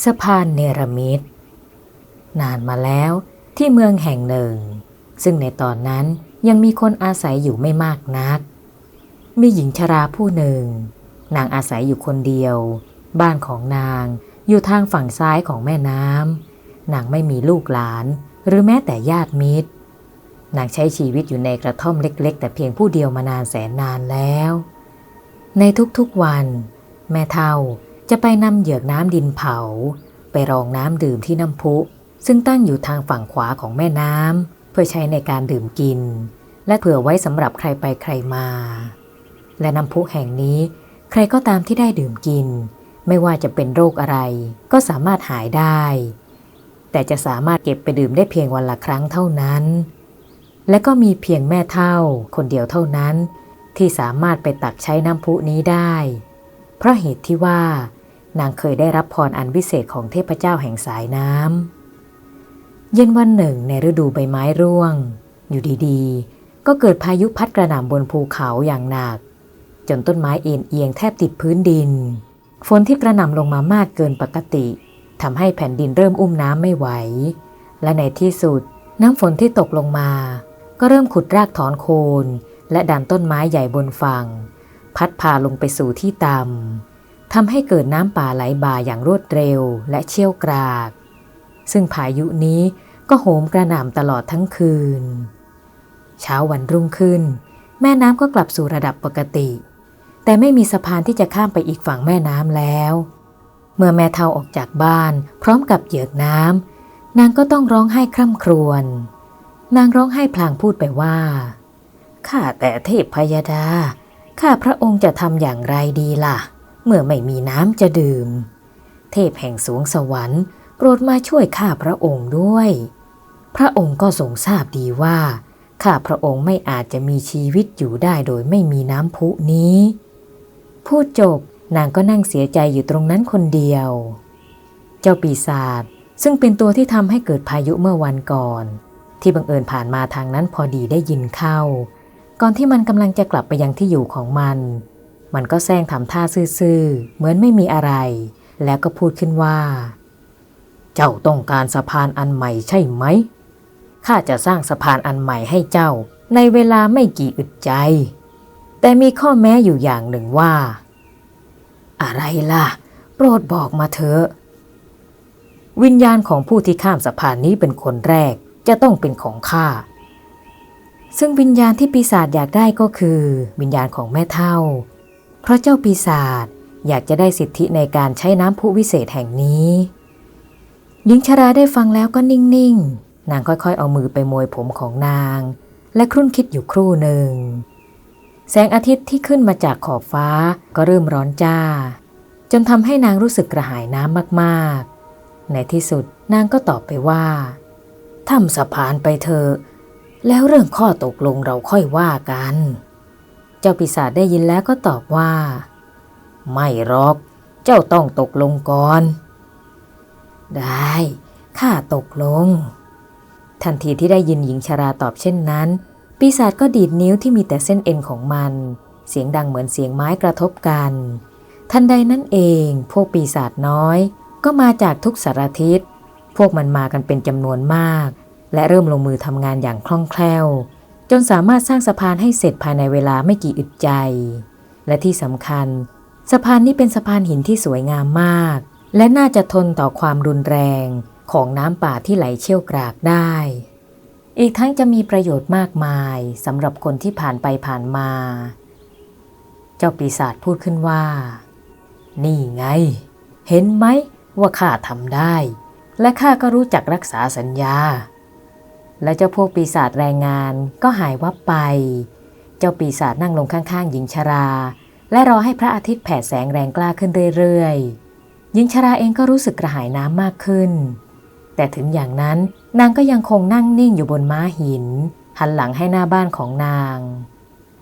สะพานเนรมิตนานมาแล้วที่เมืองแห่งหนึ่ง ซึ่งในตอนนั้นยังมีคนอาศัยอยู่ไม่มากนัก มีหญิงชราผู้หนึ่ง นางอาศัยอยู่คนเดียว บ้านของนางอยู่ทางฝั่งซ้ายของแม่น้ำนางไม่มีลูกหลานหรือแม้แต่ญาติมิตร นางใช้ชีวิตอยู่ในกระท่อมเล็ก ๆ แต่เพียงผู้เดียวมานานแสนนานแล้ว ในทุกๆวัน แม่เท่า จะไปนำเหยือกน้ำดินเผา ไปรองน้ำดื่มที่น้ำพุ ซึ่งตั้งอยู่ทางฝั่งขวาของแม่น้ำเพื่อใช้ในการดื่มกิน และเผื่อไว้สำหรับใครไปใครมา และน้ำพุแห่งนี้ ใครก็ตามที่ได้ดื่มกิน ไม่ว่าจะเป็นโรคอะไร ก็สามารถหายได้ แต่จะสามารถเก็บไปดื่มได้เพียงวันละครั้งเท่านั้น และก็มีเพียงแม่เท่าคนเดียวเท่านั้น ที่สามารถไปตักใช้น้ำพุนี้ได้ เพราะเหตุที่ว่า นางเคยได้รับพรอันวิเศษของเทพเจ้าแห่งสายน้ำ เย็นวันหนึ่งในฤดูใบไม้ร่วง อยู่ดีๆ ก็เกิดพายุพัดกระหน่ำบนภูเขาอย่างหนัก จนต้นไม้เอ็นเอียงแทบติดพื้นดิน ฝนที่กระหน่ำลงมามากเกินปกติทำให้แผ่นดินเริ่มอุ้มน้ำไม่ไหว และในที่สุดน้ำฝนที่ตกลงมา ก็เริ่มขุดรากถอนโคน และดันต้นไม้ใหญ่บนฝั่ง พัดพาลงไปสู่ที่ต่ำ ทำให้เกิดน้ำป่าไหลบ่าอย่างรวดเร็วและเชี่ยวกราก ซึ่งพายุนี้ก็โหมกระหน่ำตลอดทั้งคืน เช้าวันรุ่งขึ้น แม่น้ำก็กลับสู่ระดับปกติ แต่ไม่มีสะพานที่จะข้ามไปอีกฝั่งแม่น้ำแล้ว เมื่อแม่เท่าออกจากบ้าน พร้อมกับเหยือกน้ำนางก็ต้องร้องไห้คร่ำครวญนางร้องไห้พลางพูดไปว่าข้าแต่เทพพยดาข้าพระองค์จะทำอย่างไรดีล่ะ เมื่อไม่มีน้ำจะดื่ม เทพแห่งสวงสวรรค์โปรดมาช่วยข้าพระองค์ด้วย พระองค์ก็ทรงทราบดีว่า ข้าพระองค์ไม่อาจจะมีชีวิตอยู่ได้โดยไม่มีน้ำพุนี้ พูดจบนางก็นั่งเสียใจอยู่ตรงนั้นคนเดียว เจ้าปีศาจซึ่งเป็นตัวที่ทำให้เกิดพายุเมื่อวันก่อน ที่บังเอิญผ่านมาทางนั้นพอดีได้ยินเข้า ก่อนที่มันกำลังจะกลับไปยังที่อยู่ของมัน มันก็แซงทำท่าซื่อๆ เหมือนไม่มีอะไร แล้วก็พูดขึ้นว่า เจ้าต้องการสะพานอันใหม่ใช่ไหม ข้าจะสร้างสะพานอันใหม่ให้เจ้า ในเวลาไม่กี่อึดใจ แต่มีข้อแม้อยู่อย่างหนึ่งว่า อะไรล่ะ โปรดบอกมาเถอะ วิญญาณของผู้ที่ข้ามสะพานนี้เป็นคนแรก จะต้องเป็นของข้าซึ่งวิญญาณที่ปีศาจอยากได้ก็คือ วิญญาณของแม่เท่า เพราะเจ้าปีศาจอยากจะได้สิทธิในการใช้น้ำพุวิเศษแห่งนี้ หญิงชราได้ฟังแล้วก็นิ่งๆ นางค่อยๆ เอามือไปโมยผมของนาง และครุ่นคิดอยู่ครู่หนึ่ง แสงอาทิตย์ที่ขึ้นมาจากขอบฟ้าก็เริ่มร้อนจ้า จนทำให้นางรู้สึกกระหายน้ำมากๆ ในที่สุดนางก็ตอบไปว่าทำสะพานไปเถอะแล้วเรื่องข้อตกลงเราค่อยว่ากัน เจ้าปีศาจได้ยินแล้วก็ตอบว่า ไม่หรอก เจ้าต้องตกลงก่อน ได้ข้าตกลง ทันทีที่ได้ยินหญิงชราตอบเช่นนั้น ปีศาจก็ดีดนิ้วที่มีแต่เส้นเอ็นของมัน เสียงดังเหมือนเสียงไม้กระทบกัน ทันใดนั้นเอง พวกปีศาจน้อย ก็มาจากทุกสารทิศ พวกมันมากันเป็นจำนวนมาก และเริ่มลงมือทำงานอย่างคล่องแคล่ว จนสามารถสร้างสะพานให้เสร็จภายในเวลาไม่กี่อึดใจ และที่สำคัญ สะพานนี้เป็นสะพานหินที่สวยงามมาก และน่าจะทนต่อความรุนแรงของน้ำป่าที่ไหลเชี่ยวกรากได้ อีกทั้งจะมีประโยชน์มากมายสำหรับคนที่ผ่านไปผ่านมา เจ้าปีศาจพูดขึ้นว่า นี่ไง เห็นไหมว่าข้าทำได้ และข้าก็รู้จักรักษาสัญญา และเจ้าพวกปีศาจแรงงานก็หายวับไป เจ้าปีศาจนั่งลงข้างๆหญิงชรา และรอให้พระอาทิตย์แผดแสงแรงกล้าขึ้นเรื่อยๆ หญิงชราเองก็รู้สึกกระหายน้ำมากขึ้น แต่ถึงอย่างนั้นนางก็ยังคงนั่งนิ่งอยู่บนม้าหิน หันหลังให้หน้าบ้านของนาง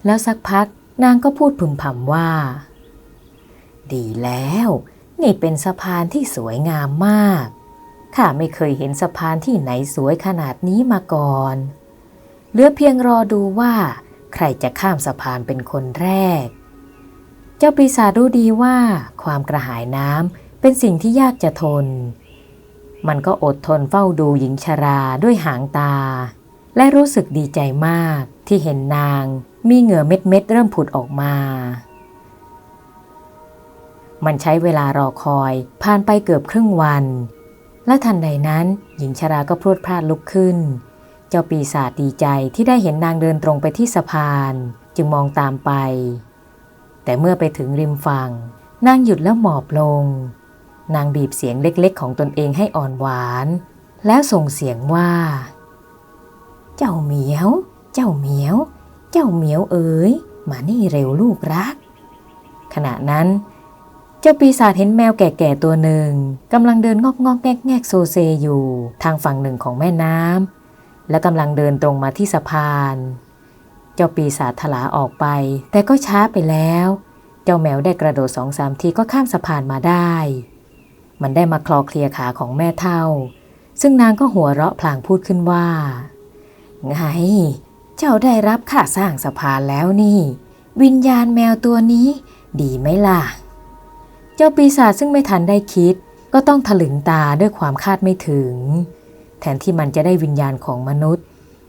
แล้วสักพักนางก็พูดพึมพำว่า ดีแล้ว นี่เป็นสะพานที่สวยงามมาก ข้าไม่เคยเห็นสะพานที่ไหนสวยขนาดนี้มาก่อน เหลือเพียงรอดูว่า ใครจะข้ามสะพานเป็นคนแรก เจ้าปีศาจรู้ดีว่า ความกระหายน้ำเป็นสิ่งที่ยากจะทน มันก็อดทนเฝ้าดูหญิงชราด้วยหางตา และรู้สึกดีใจมากที่เห็นนางมีเหงื่อเม็ดๆเริ่มผุดออกมา มันใช้เวลารอคอยผ่านไปเกือบครึ่งวัน และทันใดนั้น หญิงชราก็พรวดพลาดลุกขึ้น เจ้าปีศาจดีใจที่ได้เห็นนางเดินตรงไปที่สะพาน จึงมองตามไป แต่เมื่อไปถึงริมฝั่ง นางหยุดแล้วหมอบลง นางบีบเสียงเล็กๆ ของตนเองให้อ่อนหวาน แล้วส่งเสียงว่า เจ้าเหมียว เจ้าเหมียว เจ้าเหมียวเอ๋ยมานี่เร็วลูกรัก ขณะนั้น เจ้าปีศาจเห็นแมวแก่ๆตัวหนึ่งกำลังเดินงอกงอกแงกแงกโซเซอยู่ ทางฝั่งหนึ่งของแม่น้ำและกำลังเดินตรงมาที่สะพาน เจ้าปีศาจถลาออกไป แต่ก็ช้าไปแล้ว เจ้าแมวได้กระโดดสองสามทีก็ข้ามสะพานมาได้ มันได้มาคลอเคลียร์ขาของแม่เท่า ซึ่งนางก็หัวเราะพลางพูดขึ้นว่า ไง เจ้าได้รับค่าสร้างสะพานแล้วนี่ วิญญาณแมวตัวนี้ ดีไหมล่ะ จ้าปีศาจซึ่งไม่ทันได้คิด ก็ต้องถลึงตาด้วยความคาดไม่ถึง แทนที่มันจะได้วิญญาณของมนุษย์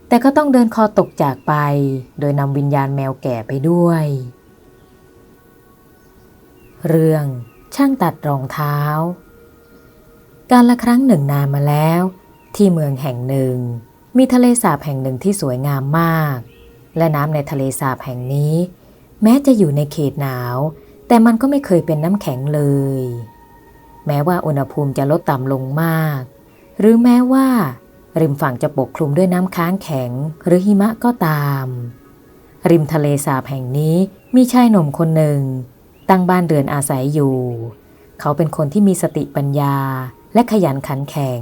แต่ก็ต้องเดินคอตกจากไป โดยนำวิญญาณแมวแก่ไปด้วย เรื่องช่างตัดรองเท้า การละครั้งหนึ่งนานมาแล้ว ที่เมืองแห่งหนึ่ง มีทะเลสาบแห่งหนึ่งที่สวยงามมาก และน้ำในทะเลสาบแห่งนี้ แม้จะอยู่ในเขตหนาว แต่มันก็ไม่เคยเป็นน้ำแข็งเลย แม้ว่าอุณหภูมิจะลดต่ำลงมาก หรือแม้ว่า ริมฝั่งจะปกคลุมด้วยน้ำค้างแข็งหรือหิมะก็ตาม ริมทะเลสาบแห่งนี้มีชายหนุ่มคนหนึ่ง ตั้งบ้านเรือนอาศัยอยู่ เขาเป็นคนที่มีสติปัญญาและขยันขันแข็ง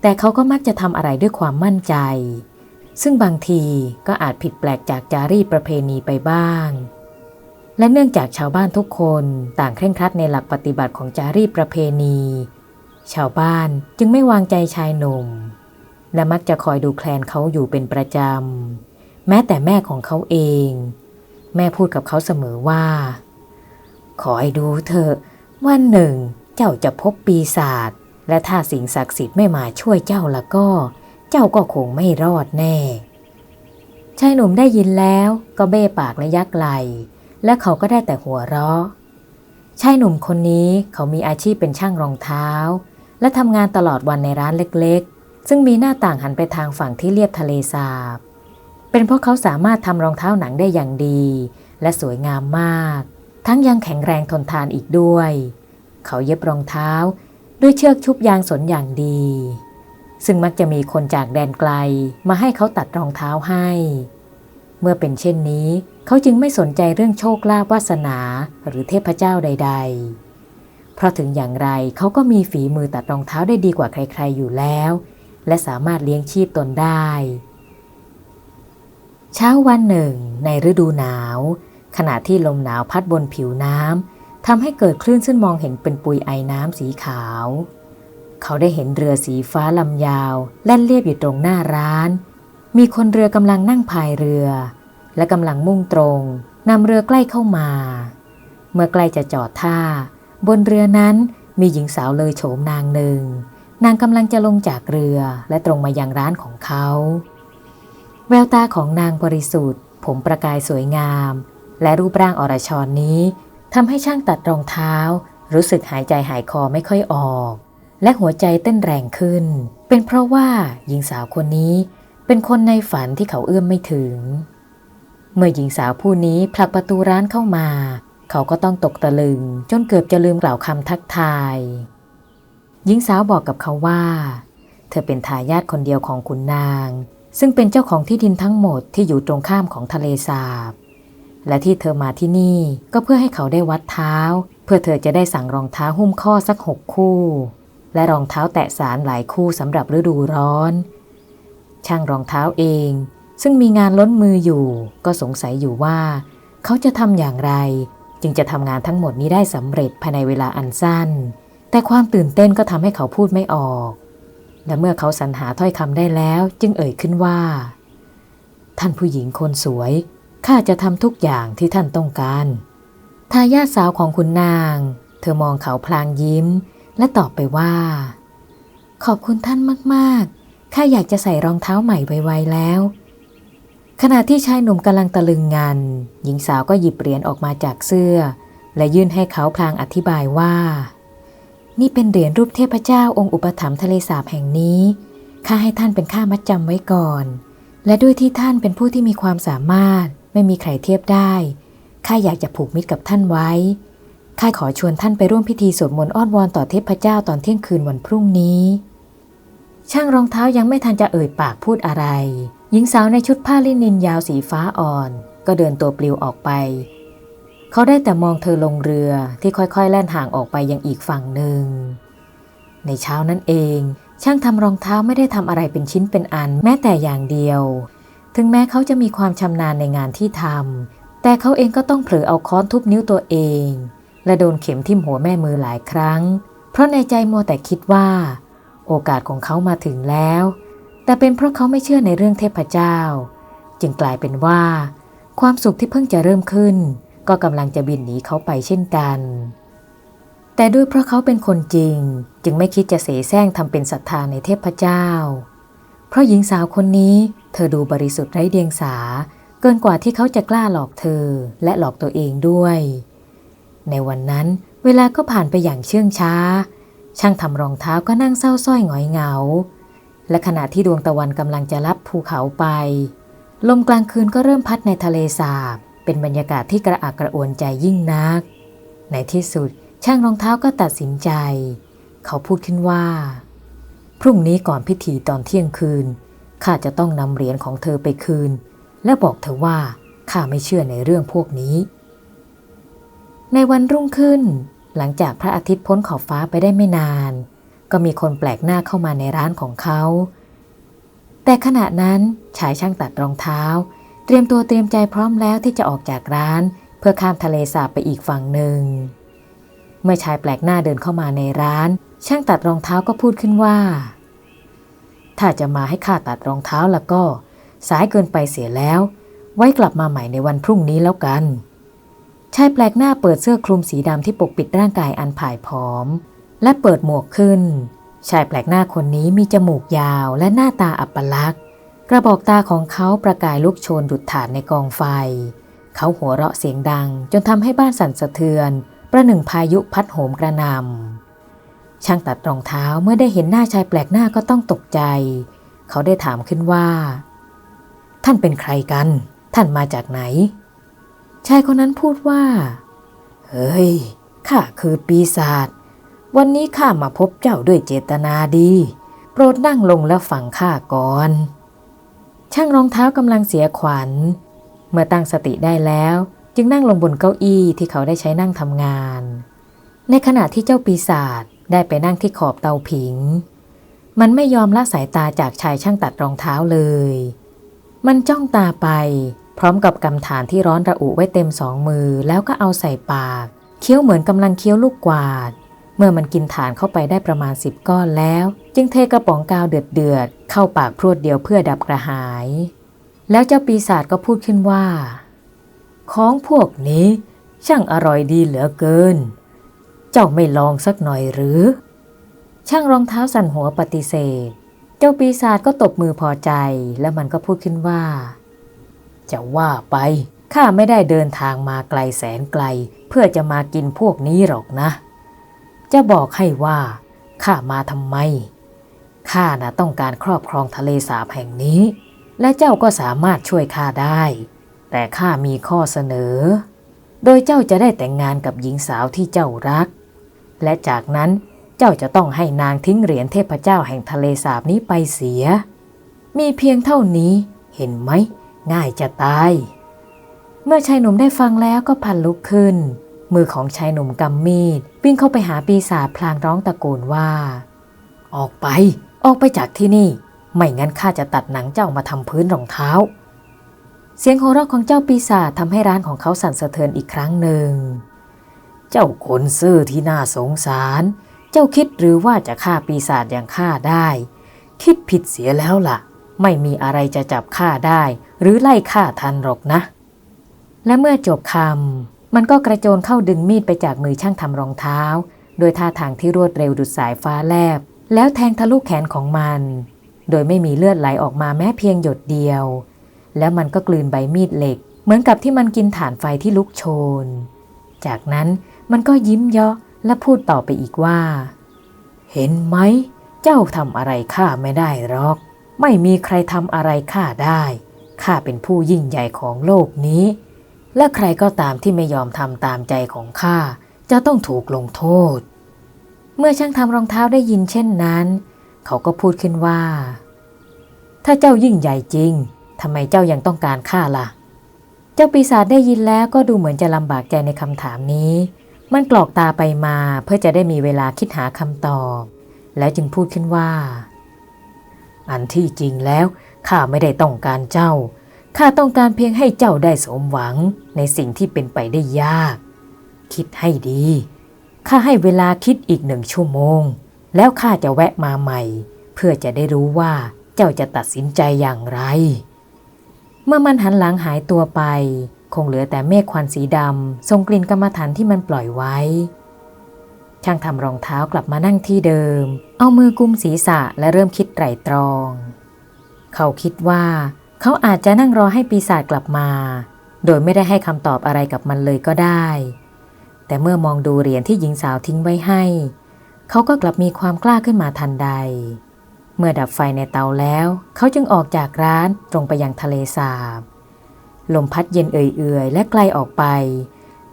แต่เขาก็มักจะทำอะไรด้วยความมั่นใจ ซึ่งบางทีก็อาจผิดแปลกจากจารีตประเพณีไปบ้าง และเนื่องจากชาวบ้านทุกคนต่างเคร่งครัดในหลักปฏิบัติของจารีตประเพณี ชาวบ้านจึงไม่วางใจชายหนุ่ม และมักจะคอยดูแคลนเขาอยู่เป็นประจำ แม้แต่แม่ของเขาเอง แม่พูดกับเขาเสมอว่า ขอให้ดูเถอะวันหนึ่ง เจ้าจะพบปีศาจและถ้าสิ่งศักดิ์สิทธิ์ไม่มาช่วยเจ้าละก็ เจ้าก็คงไม่รอดแน่ ชายหนุ่มได้ยินแล้วก็เบ้ปากและยักไหล และเขาก็ได้แต่หัวเราะชายหนุ่มคนนี้เขามีอาชีพเป็นช่างรองเท้า และทำงานตลอดวันในร้านเล็กๆ ซึ่งมีหน้าต่างหันไปทางฝั่งที่เลียบทะเลสาบ เป็นเพราะเขาสามารถทำรองเท้าหนังได้อย่างดี และสวยงามมาก ทั้งยังแข็งแรงทนทานอีกด้วย เขาเย็บรองเท้า ด้วยเชือกชุบยางสนอย่างดี ซึ่งมักจะมีคนจากแดนไกลมาให้เขาตัดรองเท้าให้ เมื่อเป็นเช่นนี้ เขาจึงไม่สนใจเรื่องโชคลาภวาสนาหรือเทพเจ้าใด ๆ เพราะถึงอย่างไรเขาก็มีฝีมือตัดรองเท้าได้ดีกว่าใคร ๆ อยู่แล้ว และสามารถเลี้ยงชีพตนได้ เช้าวันหนึ่ง ในฤดูหนาว ขณะที่ลมหนาวพัดบนผิวน้ำทำให้เกิดคลื่นซึ่งมองเห็นเป็นปุยไอน้ำสีขาว เขาได้เห็นเรือสีฟ้าลำยาว แล่นเลียบอยู่ตรงหน้าร้าน มีคนเรือกำลังนั่งพายเรือ และกำลังมุ่งตรงนำเรือใกล้เข้ามา เมื่อใกล้จะจอดท่า บนเรือนั้นมีหญิงสาวเลยโฉมนางหนึ่ง นางกำลังจะลงจากเรือและตรงมายังร้านของเขา แววตาของนางบริสุทธิ์ ผมประกายสวยงาม และรูปร่างอรชรนนี้ทำให้ช่างตัดรองเท้า รู้สึกหายใจหายคอไม่ค่อยออก และหัวใจเต้นแรงขึ้น เป็นเพราะว่าหญิงสาวคนนี้ เป็นคนในฝันที่เขาเอื้อมไม่ถึง เมื่อหญิงสาวผู้นี้ผลักประตูร้านเข้ามา เขาก็ต้องตกตะลึง จนเกือบจะลืมกล่าวคำทักทาย หญิงสาวบอกกับเขาว่า เธอเป็นทายาทคนเดียวของขุนนาง ซึ่งเป็นเจ้าของที่ดินทั้งหมดที่อยู่ตรงข้ามของทะเลสาบ และที่เธอมาที่นี่ก็เพื่อให้เขาได้วัดเท้า เพื่อเธอจะได้สั่งรองเท้าหุ้มข้อสักหกคู่ และรองเท้าแตะสารหลายคู่สำหรับฤดูร้อน ช่างรองเท้าเอง ซึ่งมีงานล้นมืออยู่ ก็สงสัยอยู่ว่า เขาจะทำอย่างไร จึงจะทำงานทั้งหมดนี้ได้สำเร็จภายในเวลาอันสั้น แต่ความตื่นเต้นก็ทำให้เขาพูดไม่ออก และเมื่อเขาสรรหาถ้อยคำได้แล้ว จึงเอ่ยขึ้นว่า ท่านผู้หญิงคนสวยข้าจะทำทุกอย่างที่ท่านต้องการทายาทสาวของคุณนาง เธอมองเขาพลางยิ้ม และตอบไปว่า ขอบคุณท่านมาก ๆ ข้าอยากจะใส่รองเท้าใหม่ไวๆแล้ว ขณะที่ชายหนุ่มกำลังตะลึงงานหญิงสาวก็หยิบเหรียญออกมาจากเสื้อ และยื่นให้เขาพลางอธิบายว่า นี่เป็นเหรียญรูปเทพเจ้าองค์อุปถัมภ์ทะเลสาบแห่งนี้ข้าให้ท่านเป็นค่ามัดจำไว้ก่อน และด้วยที่ท่านเป็นผู้ที่มีความสามารถ ไม่มีใครเทียบได้ข้าอยากจะผูกมิตรกับท่านไว้ข้าขอชวนท่านไปร่วมพิธีสวดมนต์อ้อนวอนต่อเทพเจ้าตอนเที่ยงคืนวันพรุ่งนี้ ช่างรองเท้ายังไม่ทันจะเอ่ยปากพูดอะไร หญิงสาวในชุดผ้าลินินยาวสีฟ้าอ่อน ก็เดินตัวปลิวออกไป เขาได้แต่มองเธอลงเรือที่ค่อยๆ แล่นห่างออกไปยังอีกฝั่งหนึ่ง ในเช้านั้นเอง ช่างทำรองเท้าไม่ได้ทำอะไรเป็นชิ้นเป็นอันแม้แต่อย่างเดียว ถึงแม้เขาจะมีความชำนาญในงานที่ทำแต่เขาเองก็ต้องเผลอเอาค้อนทุบนิ้วตัวเอง และโดนเข็มทิ่มหัวแม่มือหลายครั้ง เพราะในใจมัวแต่คิดว่า โอกาสของเขามาถึงแล้ว แต่เป็นเพราะเขาไม่เชื่อในเรื่องเทพเจ้า จึงกลายเป็นว่า ความสุขที่เพิ่งจะเริ่มขึ้น ก็กำลังจะบินหนีเขาไปเช่นกัน แต่ด้วยเพราะเขาเป็นคนจริง จึงไม่คิดจะเสแสร้งทำเป็นศรัทธาในเทพเจ้า เพราะหญิงสาวคนนี้เธอดูบริสุทธิ์ไร้เดียงสา เกินกว่าที่เขาจะกล้าหลอกเธอและหลอกตัวเองด้วย ในวันนั้นเวลาก็ผ่านไปอย่างเชื่องช้า ช่างทำรองเท้าก็นั่งเศร้าส้อยหงอยเหงา และขณะที่ดวงตะวันกำลังจะลับภูเขาไป ลมกลางคืนก็เริ่มพัดในทะเลสาบ เป็นบรรยากาศที่กระอักกระอ่วนใจยิ่งนัก ในที่สุดช่างรองเท้าก็ตัดสินใจ เขาพูดขึ้นว่า พรุ่งนี้ก่อนพิธีตอนเที่ยงคืนข้าจะต้องนำเหรียญของเธอไปคืน และบอกเธอว่าข้าไม่เชื่อในเรื่องพวกนี้ ในวันรุ่งขึ้น หลังจากพระอาทิตย์พ้นขอบฟ้าไปได้ไม่นาน ก็มีคนแปลกหน้าเข้ามาในร้านของเขา แต่ขณะนั้นชายช่างตัดรองเท้า เตรียมตัวเตรียมใจพร้อมแล้วที่จะออกจากร้าน เพื่อข้ามทะเลสาบไปอีกฝั่งหนึ่ง เมื่อชายแปลกหน้าเดินเข้ามาในร้าน ช่างตัดรองเท้าก็พูดขึ้นว่า ถ้าจะมาให้ข้าตัดรองเท้าแล้วก็ สายเกินไปเสียแล้ว ไว้กลับมาใหม่ในวันพรุ่งนี้แล้วกัน ชายแปลกหน้าเปิดเสื้อคลุมสีดำที่ปกปิดร่างกายอันผายผอม และเปิดหมวกขึ้น ชายแปลกหน้าคนนี้มีจมูกยาวและหน้าตาอัปลักษณ์ กระบอกตาของเขาประกายลุกโชนดุดฐานในกองไฟ เขาหัวเราะเสียงดัง จนทำให้บ้านสั่นสะเทือน ประหนึ่งพายุพัดโหมกระนำช่างตัดรองเท้าเมื่อได้เห็นหน้าชายแปลกหน้าก็ต้องตกใจ เขาได้ถามขึ้นว่า ท่านเป็นใครกัน ท่านมาจากไหน ชายคนนั้นพูดว่า เฮ้ย ข้าคือปีศาจ วันนี้ข้ามาพบเจ้าด้วยเจตนาดี โปรดนั่งลงแล้วฟังข้าก่อน ช่างรองเท้ากำลังเสียขวัญ เมื่อตั้งสติได้แล้ว จึงนั่งลงบนเก้าอี้ที่เขาได้ใช้นั่งทำงาน ในขณะที่เจ้าปีศาจได้ไปนั่งที่ขอบเตาผิง มันไม่ยอมละสายตาจากชายช่างตัดรองเท้าเลย มันจ้องตาไป พร้อมกับกำฐานที่ร้อนระอุไว้เต็มสองมือแล้วก็เอาใส่ปาก เคี้ยวเหมือนกำลังเคี้ยวลูกกวาด เมื่อมันกินฐานเข้าไปได้ประมาณสิบก้อนแล้ว จึงเทกระป๋องกาวเดือดเดือดๆเข้าปากพรวดเดียวเพื่อดับกระหาย แล้วเจ้าปีศาจก็พูดขึ้นว่า ของพวกนี้ช่างอร่อยดีเหลือเกิน เจ้าไม่ลองสักหน่อยหรือ ช่างรองเท้าสั่นหัวปฏิเสธ เจ้าปีศาจก็ตบมือพอใจ แล้วมันก็พูดขึ้นว่า จะว่าไปข้าไม่ได้เดินทางมาไกลแสนไกล เพื่อจะมากินพวกนี้หรอกนะ จะบอกให้ว่าข้ามาทำไมข้าน่ะต้องการครอบครองทะเลสาบแห่งนี้ และเจ้าก็สามารถช่วยข้าได้ แต่ข้ามีข้อเสนอ โดยเจ้าจะได้แต่งงานกับหญิงสาวที่เจ้ารัก และจากนั้นเจ้าจะต้องให้นางทิ้งเหรียญเทพเจ้าแห่งทะเลสาบนี้ไปเสีย มีเพียงเท่านี้เห็นไหม ง่ายจะตาย เมื่อชายหนุ่มได้ฟังแล้วก็พันลุกขึ้น มือของชายหนุ่มกำมีด วิ่งเข้าไปหาปีศาจพลางร้องตะโกนว่า ออกไป ออกไปจากที่นี่ ไม่งั้นข้าจะตัดหนังเจ้ามาทำพื้นรองเท้า เสียงโหเราะของเจ้าปีศาจทำให้ร้านของเขาสั่นสะเทือนอีกครั้งหนึ่ง เจ้าคนซื่อที่น่าสงสาร เจ้าคิดหรือว่าจะฆ่าปีศาจอย่างข้าได้ คิดผิดเสียแล้วล่ะ ไม่มีอะไรจะจับข้าได้ หรือไล่ข้าทันหรอกนะ และเมื่อจบคำมันก็กระโจนเข้าดึงมีดไปจากมือช่างทำรองเท้า โดยท่าทางที่รวดเร็วดุดสายฟ้าแลบ แล้วแทงทะลุแขนของมัน โดยไม่มีเลือดไหลออกมาแม้เพียงหยดเดียว แล้วมันก็กลืนใบมีดเหล็ก เหมือนกับที่มันกินฐานไฟที่ลุกโชน จากนั้นมันก็ยิ้มเยาะและพูดต่อไปอีกว่า เห็นไหม เจ้าทำอะไรข้าไม่ได้หรอก ไม่มีใครทำอะไรข้าได้ ข้าเป็นผู้ยิ่งใหญ่ของโลกนี้ และใครก็ตามที่ไม่ยอมทำตามใจของข้าจะต้องถูกลงโทษ เมื่อช่างทำรองเท้าได้ยินเช่นนั้น เขาก็พูดขึ้นว่า ถ้าเจ้ายิ่งใหญ่จริงทำไมเจ้ายังต้องการข้าล่ะ เจ้าปีศาจได้ยินแล้วก็ดูเหมือนจะลำบากใจในคำถามนี้ มันกรอกตาไปมาเพื่อจะได้มีเวลาคิดหาคำตอบ แล้วจึงพูดขึ้นว่า อันที่จริงแล้วข้าไม่ได้ต้องการเจ้า ข้าต้องการเพียงให้เจ้าได้สมหวังในสิ่งที่เป็นไปได้ยาก คิดให้ดี ข้าให้เวลาคิดอีกหนึ่งชั่วโมง แล้วข้าจะแวะมาใหม่ เพื่อจะได้รู้ว่าเจ้าจะตัดสินใจอย่างไร เมื่อมันหันหลังหายตัวไป คงเหลือแต่เมฆควันสีดำทรงกลิ่นกรรมฐานที่มันปล่อยไว้ ช่างทำรองเท้ากลับมานั่งที่เดิม เอามือกุมศีรษะและเริ่มคิดไตรตรอง เขาคิดว่า เขาอาจจะนั่งรอให้ปีศาจกลับมา โดยไม่ได้ให้คำตอบอะไรกับมันเลยก็ได้ แต่เมื่อมองดูเหรียญที่หญิงสาวทิ้งไว้ให้ เขาก็กลับมีความกล้าขึ้นมาทันใด เมื่อดับไฟในเตาแล้ว เขาจึงออกจากร้านตรงไปยังทะเลสาบ ลมพัดเย็นเอื่อยๆและไกลออกไป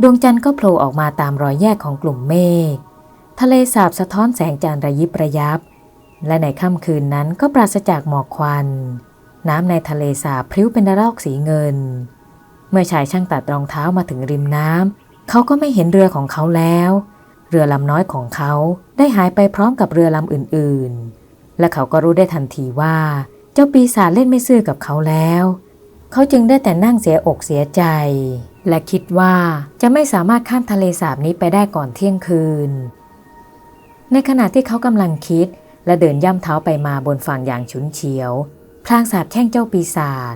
ดวงจันทร์ก็โผล่ออกมาตามรอยแยกของกลุ่มเมฆ ทะเลสาบสะท้อนแสงจันทร์ระยิบระยับ และในค่ำคืนนั้นก็ปราศจากหมอกควัน น้ำในทะเลสาบพริ้วเป็นระลอกสีเงิน เมื่อชายช่างตัดรองเท้ามาถึงริมน้ำเขาก็ไม่เห็นเรือของเขาแล้ว เรือลำน้อยของเขาได้หายไปพร้อมกับเรือลำอื่นๆ และเขาก็รู้ได้ทันทีว่า เจ้าปีศาจเล่นไม่ซื่อกับเขาแล้วเขาจึงได้แต่นั่งเสียอกเสียใจ และคิดว่าจะไม่สามารถข้ามทะเลสาบนี้ไปได้ก่อนเที่ยงคืน ในขณะที่เขากำลังคิด และเดินย่ำเท้าไปมาบนฝั่งอย่างฉุนเฉียว พลางสาบแช่งเจ้าปีศาจ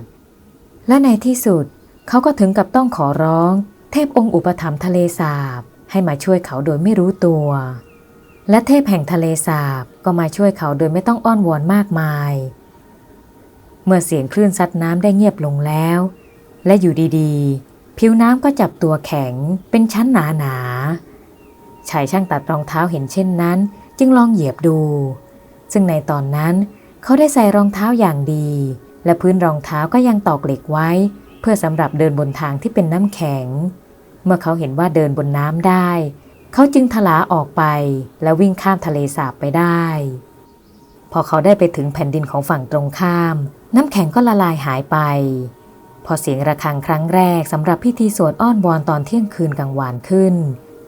และในที่สุด เขาก็ถึงกับต้องขอร้อง เทพองค์อุปถัมภ์ทะเลสาบ ให้มาช่วยเขาโดยไม่รู้ตัว และเทพแห่งทะเลสาบก็มาช่วยเขาโดยไม่ต้องอ้อนวอนมากมาย เมื่อเสียงคลื่นซัดน้ำได้เงียบลงแล้ว และอยู่ดีๆ ผิวน้ำก็จับตัวแข็งเป็นชั้นหนาๆ ชายช่างตัดรองเท้าเห็นเช่นนั้น จึงลองเหยียบดู ซึ่งในตอนนั้นเขาได้ใส่รองเท้าอย่างดี และพื้นรองเท้าก็ยังตอกเหล็กไว้ เพื่อสำหรับเดินบนทางที่เป็นน้ำแข็ง เมื่อเขาเห็นว่าเดินบนน้ำได้ เขาจึงทลาออกไป และวิ่งข้ามทะเลสาบไปได้ พอเขาได้ไปถึงแผ่นดินของฝั่งตรงข้าม น้ำแข็งก็ละลายหายไป พอเสียงระฆังครั้งแรกสำหรับพิธีสวดอ้อนวอนตอนเที่ยงคืนกลางวานขึ้น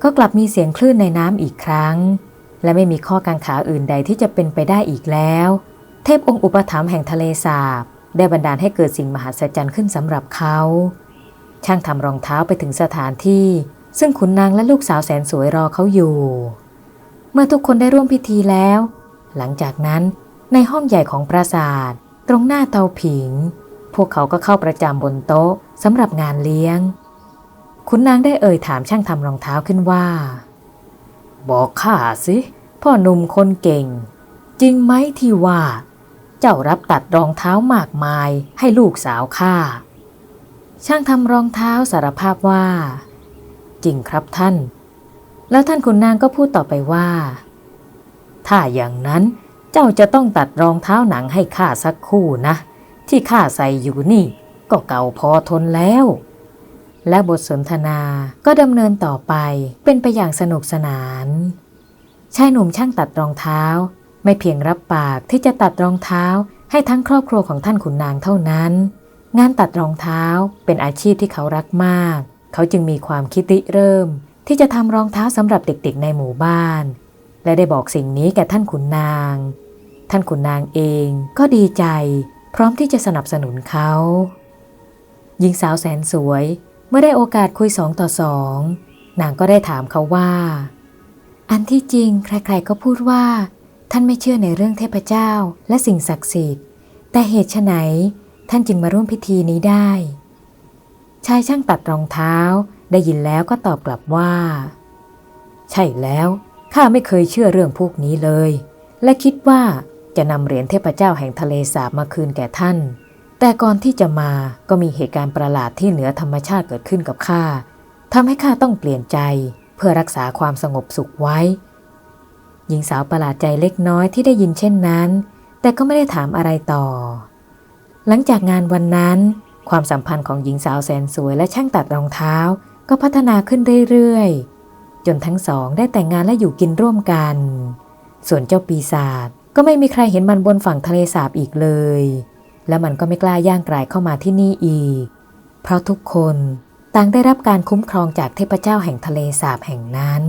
ก็กลับมีเสียงคลื่นในน้ำอีกครั้ง และไม่มีข้อกังขาอื่นใดที่จะเป็นไปได้อีกแล้ว เทพองค์อุปถัมภ์แห่งทะเลสาบ ได้บันดาลให้เกิดสิ่งมหัศจรรย์ขึ้นสำหรับเขา ช่างทำรองเท้าไปถึงสถานที่ ซึ่งขุนนางและลูกสาวแสนสวยรอเขาอยู่ เมื่อทุกคนได้ร่วมพิธีแล้ว หลังจากนั้นในห้องใหญ่ของปราสาท ตรงหน้าเตาผิง พวกเขาก็เข้าประจำบนโต๊ะสำหรับงานเลี้ยง ขุนนางได้เอ่ยถามช่างทำรองเท้าขึ้นว่า บอกข้าสิ พ่อหนุ่มคนเก่ง จริงไหมที่ว่า เจ้ารับตัดรองเท้ามากมายให้ลูกสาวข้าช่างทำรองเท้าสารภาพว่า จริงครับท่าน แล้วท่านขุนนางก็พูดต่อไปว่า ถ้าอย่างนั้นเจ้าจะต้องตัดรองเท้าหนังให้ข้าสักคู่นะ ที่ข้าใส่อยู่นี่ก็เก่าพอทนแล้ว และบทสนทนาก็ดำเนินต่อไปเป็นไปอย่างสนุกสนาน ชายหนุ่มช่างตัดรองเท้า ไม่เพียงรับปากที่จะตัดรองเท้าให้ทั้งครอบครัวของท่านขุนนางเท่านั้น งานตัดรองเท้าเป็นอาชีพที่เขารักมาก เขาจึงมีความคิดริเริ่ม ที่จะทำรองเท้าสำหรับเด็กๆในหมู่บ้าน และได้บอกสิ่งนี้แก่ท่านขุนนาง ท่านขุนนางเองก็ดีใจ พร้อมที่จะสนับสนุนเขาหญิงสาวแสนสวย เมื่อได้โอกาสคุยสองต่อสองนางก็ได้ถามเขาว่า อันที่จริงใครๆก็พูดว่า ท่านไม่เชื่อในเรื่องเทพเจ้าและสิ่งศักดิ์สิทธิ์ แต่เหตุไฉนท่านจึงมาร่วมพิธีนี้ได้ ชายช่างตัดรองเท้าได้ยินแล้วก็ตอบกลับว่า ใช่แล้วข้าไม่เคยเชื่อเรื่องพวกนี้เลย และคิดว่าจะนำเหรียญเทพเจ้าแห่งทะเลสาบมาคืนแก่ท่าน แต่ก่อนที่จะมาก็มีเหตุการณ์ประหลาดที่เหนือธรรมชาติเกิดขึ้นกับข้าทำให้ข้าต้องเปลี่ยนใจเพื่อรักษาความสงบสุขไว้ หญิงสาวประหลาดใจเล็กน้อยที่ได้ยินเช่นนั้น แต่ก็ไม่ได้ถามอะไรต่อ หลังจากงานวันนั้น ความสัมพันธ์ของหญิงสาวแสนสวยและช่างตัดรองเท้าก็พัฒนาขึ้นเรื่อยๆ จนทั้งสองได้แต่งงานและอยู่กินร่วมกัน ส่วนเจ้าปีศาจก็ไม่มีใครเห็นมันบนฝั่งทะเลสาบอีกเลย และมันก็ไม่กล้าย่างกลายเข้ามาที่นี่อีก เพราะทุกคนต่างได้รับการคุ้มครองจากเทพเจ้าแห่งทะเลสาบแห่งนั้น